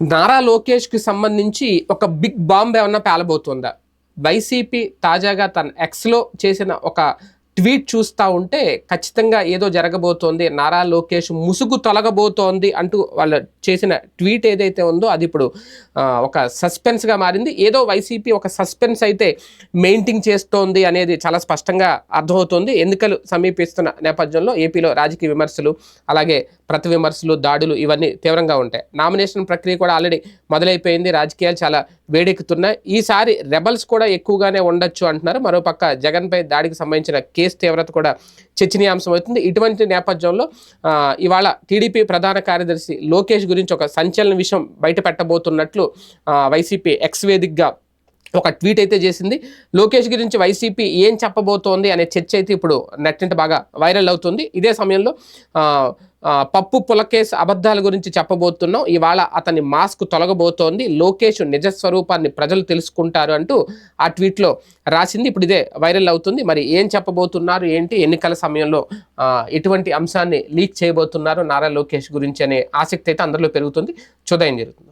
నారా లోకేష్కి సంబంధించి ఒక బిగ్ బాంబ్ ఏమన్నా పేలబోతుందా? వైసీపీ తాజాగా తన ఎక్స్లో చేసిన ఒక ట్వీట్ చూస్తూ ఉంటే ఖచ్చితంగా ఏదో జరగబోతోంది నారా లోకేష్ ముసుగు తొలగబోతోంది అంటూ వాళ్ళ చేసిన ట్వీట్ ఏదైతే ఉందో అది ఇప్పుడు ఒక సస్పెన్స్గా మారింది. ఏదో వైసీపీ ఒక సస్పెన్స్ అయితే మెయింటైన్ చేస్తోంది అనేది చాలా స్పష్టంగా అర్థమవుతోంది. ఎన్నికలు సమీపిస్తున్న నేపథ్యంలో ఏపీలో రాజకీయ విమర్శలు అలాగే ప్రతి విమర్శలు దాడులు ఇవన్నీ తీవ్రంగా ఉంటాయి. నామినేషన్ ప్రక్రియ కూడా ఆల్రెడీ మొదలైపోయింది. రాజకీయాలు చాలా వేడెక్కుతున్నాయి. ఈసారి రెబల్స్ కూడా ఎక్కువగానే ఉండొచ్చు అంటున్నారు. మరోపక్క జగన్పై దాడికి సంబంధించిన కేసు తీవ్రత కూడా చర్చనీయాంశం అవుతుంది ఇటువంటి నేపథ్యంలో ఇవాళ టీడీపీ ప్రధాన కార్యదర్శి లోకేష్ గురించి ఒక సంచలన విషయం బయట పెట్టబోతున్నట్లు వైసీపీ ఎక్స్ వేదికగా ఒక ట్వీట్ అయితే చేసింది. లోకేష్ గురించి వైసీపీ ఏం చెప్పబోతోంది అనే చర్చ అయితే ఇప్పుడు నెట్టింట బాగా వైరల్ అవుతుంది. ఇదే సమయంలో పప్పు పులకేస్ అబద్ధాల గురించి చెప్పబోతున్నాం. ఇవాళ అతని మాస్క్ తొలగబోతోంది. లోకేష్ నిజ స్వరూపాన్ని ప్రజలు తెలుసుకుంటారు అంటూ ఆ ట్వీట్లో రాసింది. ఇప్పుడు ఇదే వైరల్ అవుతుంది. మరి ఏం చెప్పబోతున్నారు? ఏంటి? ఎన్నికల సమయంలో ఎటువంటి అంశాన్ని లీక్ చేయబోతున్నారు? నారా లోకేష్ గురించి అనే ఆసక్తి అయితే అందరిలో పెరుగుతుంది. చూద్దాం జరుగుతుంది.